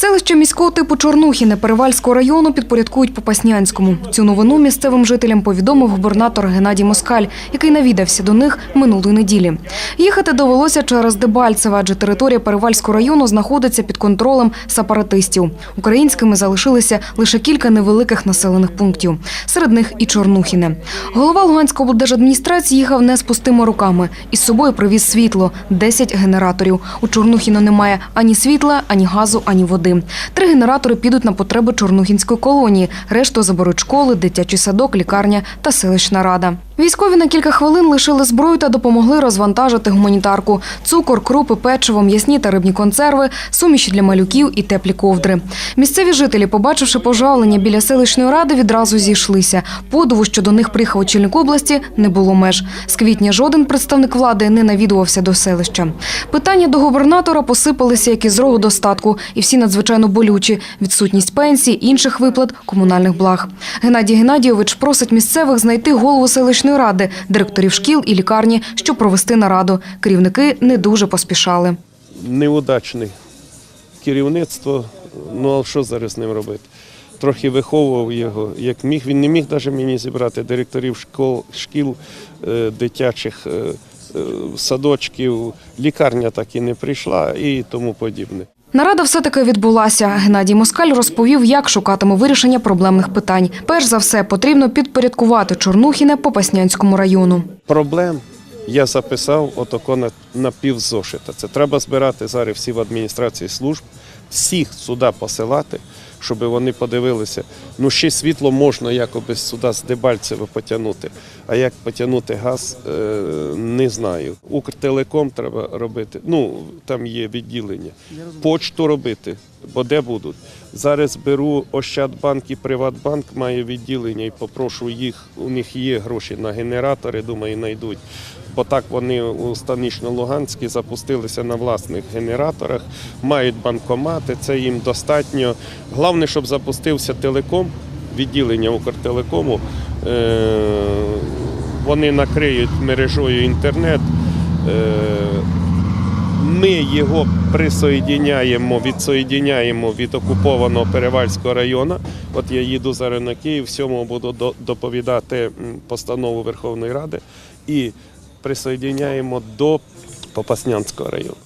Селище міського типу Чорнухіне Перевальського району підпорядкують Попаснянському. Цю новину місцевим жителям повідомив губернатор Геннадій Москаль, який навідався до них минулої неділі. Їхати довелося через Дебальцеве, адже територія Перевальського району знаходиться під контролем сепаратистів. Українськими залишилися лише кілька невеликих населених пунктів. Серед них і Чорнухіне. Голова Луганської облдержадміністрації їхав не з пустими руками. Із собою привіз світло – 10 генераторів. У Чорнухіно немає ані світла, ані газу, ані води. Три генератори підуть на потреби Чорнухінської колонії. Решту заберуть школи, дитячий садок, лікарня та селищна рада. Військові на кілька хвилин лишили зброю та допомогли розвантажити гуманітарку. Цукор, крупи, печиво, м'ясні та рибні консерви, суміші для малюків і теплі ковдри. Місцеві жителі, побачивши пожалення біля селищної ради, відразу зійшлися. Подиву, що до них приїхав очільник області, не було меж. З квітня жоден представник влади не навідувався до селища. Питання до губернатора посипалися як із рогу достатку, і всі надзвичайно болючі – відсутність пенсій, інших виплат, комунальних благ. Геннадій Геннадійович просить місцевих знайти голову селищної ради, директорів шкіл і лікарні, щоб провести нараду. Керівники не дуже поспішали. неудачне керівництво. Ну а що зараз з ним робити? Трохи виховував його, як міг. Він не міг навіть мені зібрати директорів школ, шкіл е, дитячих е, е, садочків. Лікарня так і не прийшла і тому подібне. Нарада все-таки відбулася. Геннадій Москаль розповів, як шукатиме вирішення проблемних питань. Перш за все, потрібно підпорядкувати Чорнухіне по Паснянському району. Проблем я записав отако на, на півзошита. Це треба збирати зараз всі в адміністрації служб, всіх сюди посилати, щоб вони подивилися. Ну, ще світло можна якоби сюди з Дебальцева потягнути. А як потягнути газ, е, не знаю. Укртелеком треба робити. Ну, там є відділення. Почту робити, бо де будуть. Зараз беру Ощадбанк і Приватбанк має відділення і попрошу їх, у них є гроші на генератори, думаю, знайдуть. Бо так вони у Станично-Луганській запустилися на власних генераторах, мають банкомати, це їм достатньо. Головне, щоб запустився телеком, відділення Укртелекому. Е, Вони накриють мережою інтернет. Ми його присоєдиняємо, відсоєдиняємо від окупованого Перевальського району. От я їду зараз на Київ, всьому буду доповідати постанову Верховної Ради і присоєдиняємо до Попаснянського району.